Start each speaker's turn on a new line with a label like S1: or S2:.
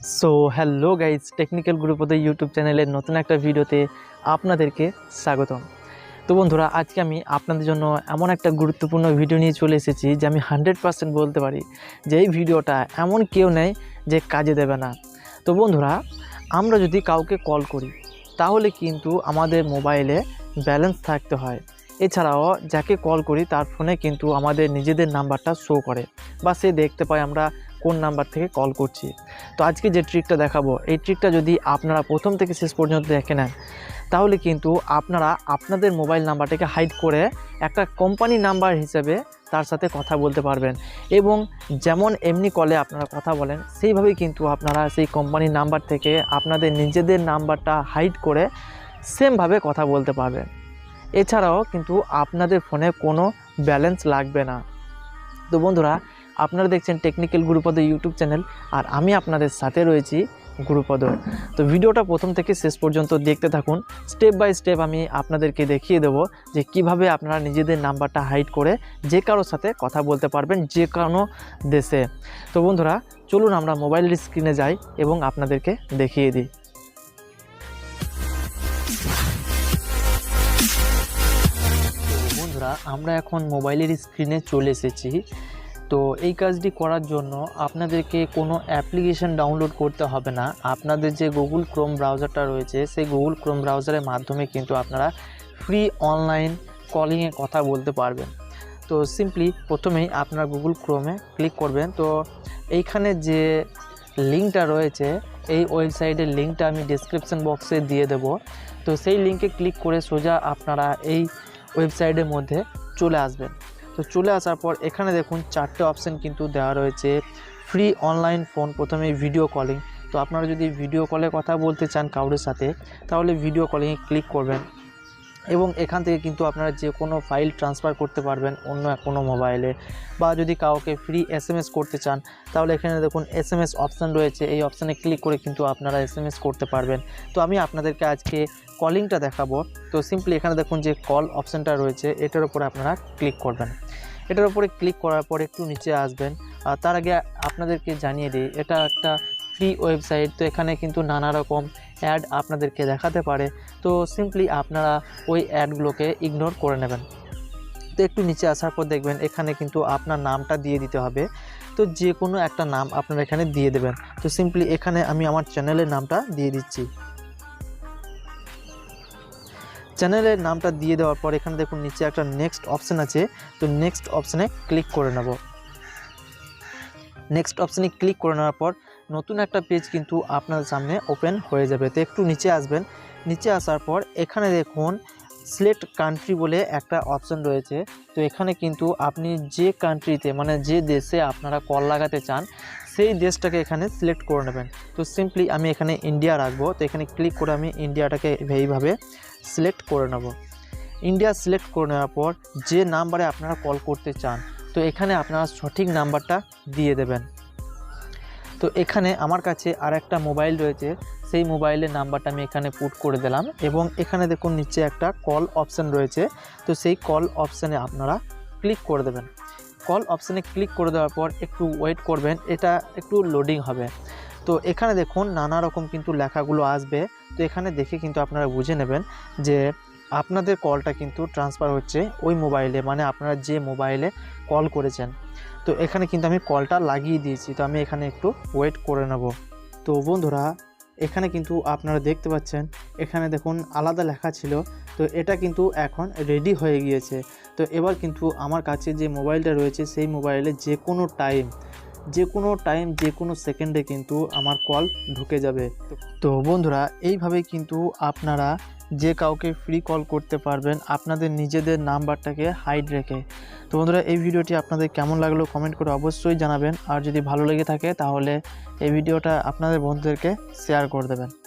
S1: So hello guys technical group ওদের YouTube চ্যানেলের নতুন একটা ভিডিওতে আপনাদেরকে স্বাগতম। তো বন্ধুরা, আজকে আমি আপনাদের জন্য এমন একটা গুরুত্বপূর্ণ ভিডিও নিয়ে চলে এসেছি যে আমি হান্ড্রেড পার্সেন্ট বলতে পারি যে এই ভিডিওটা এমন কেউ নেই যে কাজে দেবে না। তো বন্ধুরা, আমরা যদি কাউকে কল করি, তাহলে কিন্তু আমাদের মোবাইলে ব্যালেন্স থাকতে হয়। এছাড়াও, যাকে কল করি, তার ফোনে কিন্তু আমাদের নিজেদের নাম্বারটা শো করে বা সে দেখতে পায় আমরা কোন নাম্বার থেকে কল করছি। তো আজকে যে ট্রিকটা দেখাবো, এই ট্রিকটা যদি আপনারা প্রথম থেকে শেষ পর্যন্ত দেখে নেন, তাহলে কিন্তু আপনারা আপনাদের মোবাইল নাম্বারটাকে হাইড করে একটা কোম্পানি নাম্বার হিসেবে তার সাথে কথা বলতে পারবেন। এবং যেমন এমনি কলে আপনারা কথা বলেন, সেইভাবেই কিন্তু আপনারা সেই কোম্পানির নাম্বার থেকে আপনাদের নিজেদের নাম্বারটা হাইড করে সেমভাবে কথা বলতে পারবেন। এছাড়াও কিন্তু আপনাদের ফোনে কোনো ব্যালেন্স লাগবে না। তো বন্ধুরা আপনারা দেখছেন টেকনিক্যাল গুরুপদ ইউটিউব চ্যানেল আর আমি আপনাদের সাথে রয়েছি গুরুপদ তো ভিডিওটা প্রথম থেকে শেষ পর্যন্ত দেখতে থাকুন। স্টেপ বাই স্টেপ আমি আপনাদেরকে দেখিয়ে দেব যে কীভাবে আপনারা নিজেদের নাম্বারটা হাইড করে যে কারোর সাথে কথা বলতে পারবেন যে কোনো দেশে। তো বন্ধুরা, চলুন আমরা মোবাইলের স্ক্রিনে যাই এবং আপনাদেরকে দেখিয়ে দিই। বন্ধুরা, আমরা এখন মোবাইলের স্ক্রিনে চলে এসেছি। তো এই কাজটি করার জন্য আপনাদেরকে কোনো অ্যাপ্লিকেশন ডাউনলোড করতে হবে না। আপনাদের যে গুগল ক্রোম ব্রাউজারটা রয়েছে, সেই গুগল ক্রোম ব্রাউজারের মাধ্যমে কিন্তু আপনারা ফ্রি অনলাইন কলিংয়ে কথা বলতে পারবেন। তো সিম্পলি প্রথমেই আপনারা গুগল ক্রোমে ক্লিক করবেন। তো এইখানে যে লিঙ্কটা রয়েছে, এই ওয়েবসাইটের লিঙ্কটা আমি ডিসক্রিপশন বক্সে দিয়ে দেব। তো সেই লিঙ্কে ক্লিক করে সোজা আপনারা এই ওয়েবসাইটের মধ্যে চলে আসবেন। তো চলে আসার পর এখানে দেখুন চারটে অপশান কিন্তু দেওয়া রয়েছে। ফ্রি অনলাইন ফোন প্রথমে ভিডিও কলিং তো আপনারা যদি ভিডিও কলে কথা বলতে চান কাউরের সাথে, তাহলে ভিডিও কলিংয়ে ক্লিক করবেন। এবং এখান থেকে কিন্তু আপনারা যে কোনো ফাইল ট্রান্সফার করতে পারবেন অন্য কোনো মোবাইলে বা যদি কাউকে ফ্রি এস করতে চান, তাহলে এখানে দেখুন এস এম এস অপশান রয়েছে। এই অপশানে ক্লিক করে কিন্তু আপনারা এস করতে পারবেন। তো আমি আপনাদেরকে আজকে কলিংটা দেখাবো। তো সিম্পলি এখানে দেখুন যে কল অপশানটা রয়েছে, এটার উপরে আপনারা ক্লিক করবেন। এটার উপরে ক্লিক করার পর একটু নিচে আসবেন। আর তার আগে আপনাদেরকে জানিয়ে দিই, এটা একটা ফ্রি ওয়েবসাইট তো এখানে কিন্তু নানা রকম অ্যাড আপনাদেরকে দেখাতে পারে, তো সিম্পলি আপনারা ওই অ্যাডগুলোকে ইগনোর করে নেবেন। তো একটু নিচে আসার পর দেখবেন এখানে কিন্তু আপনার নামটা দিয়ে দিতে হবে। তো যে কোনো একটা নাম আপনারা এখানে দিয়ে দেবেন। তো সিম্পলি এখানে আমি আমার চ্যানেলের নামটা দিয়ে দিচ্ছি। চ্যানেলের নামটা দিয়ে দেওয়ার পর এখানে দেখুন নিচে একটা নেক্সট অপশান আছে। তো নেক্সট অপশানে ক্লিক করে নেব। নেক্সট অপশানে ক্লিক করে নেওয়ার পর নতুন একটা পেজ কিন্তু আপনার সামনে ওপেন হয়ে যাবে। তো একটু নিচে আসবেন। নিচে আসার পর এখানে দেখুন সিলেক্ট কান্ট্রি বলে একটা অপশান রয়েছে। তো এখানে কিন্তু আপনি যে কান্ট্রিতে মানে যে দেশে আপনারা কল লাগাতে চান, সেই দেশটাকে এখানে সিলেক্ট করে নেবেন। তো সিম্পলি আমি এখানে ইন্ডিয়া রাখব। তো এখানে ক্লিক করে আমি ইন্ডিয়াটাকে এইভাবে সিলেক্ট করে নেব। ইন্ডিয়া সিলেক্ট করে নেওয়ার পর যে নাম্বারে আপনারা কল করতে চান, তো এখানে আপনারা সঠিক নাম্বারটা দিয়ে দেবেন। তো এখানে আমার কাছে আর একটা মোবাইল রয়েছে, সেই মোবাইলের নাম্বারটা আমি এখানে পুট করে দিলাম এবং এখানে দেখুন নিচে একটা কল অপশান রয়েছে, তো সেই কল অপশানে আপনারা ক্লিক করে দেবেন। কল অপশানে ক্লিক করে দেওয়ার পর একটু ওয়েট করবেন, এটা একটু লোডিং হবে। তো এখানে দেখুন নানা রকম কিন্তু লেখাগুলো আসবে, তো এখানে দেখে কিন্তু আপনারা বুঝে নেবেন যে আপনাদের কলটা কিন্তু ট্রান্সফার হচ্ছে ওই মোবাইলে মানে আপনারা যে মোবাইলে কল করেছেন। তো এখানে কিন্তু আমি কলটা লাগিয়ে দিয়েছি, তো আমি এখানে একটু ওয়েট করে নেব। তো বন্ধুরা, এখানে কিন্তু আপনারা দেখতে পাচ্ছেন, এখানে দেখুন আলাদা লেখা ছিল, তো এটা কিন্তু এখন রেডি হয়ে গিয়েছে। তো এবার কিন্তু আমার কাছে যে মোবাইলটা রয়েছে, সেই মোবাইলে যে কোনো টাইম যে কোনো টাইম যে কোনো সেকেন্ডে কিন্তু আমার কল ঢুকে যাবে। তো বন্ধুরা, এইভাবে কিন্তু আপনারা যে কাউকে ফ্রি কল করতে পারবেন, আপনাদের নিজেদের নাম্বারটাকে হাইড রেখে। তো বন্ধুরা, এই ভিডিওটি আপনাদের কেমন লাগল কমেন্ট করে অবশ্যই জানাবেন। আর যদি ভালো লেগে থাকে, তাহলে এই ভিডিওটা আপনাদের বন্ধুদেরকে শেয়ার করে দেবেন।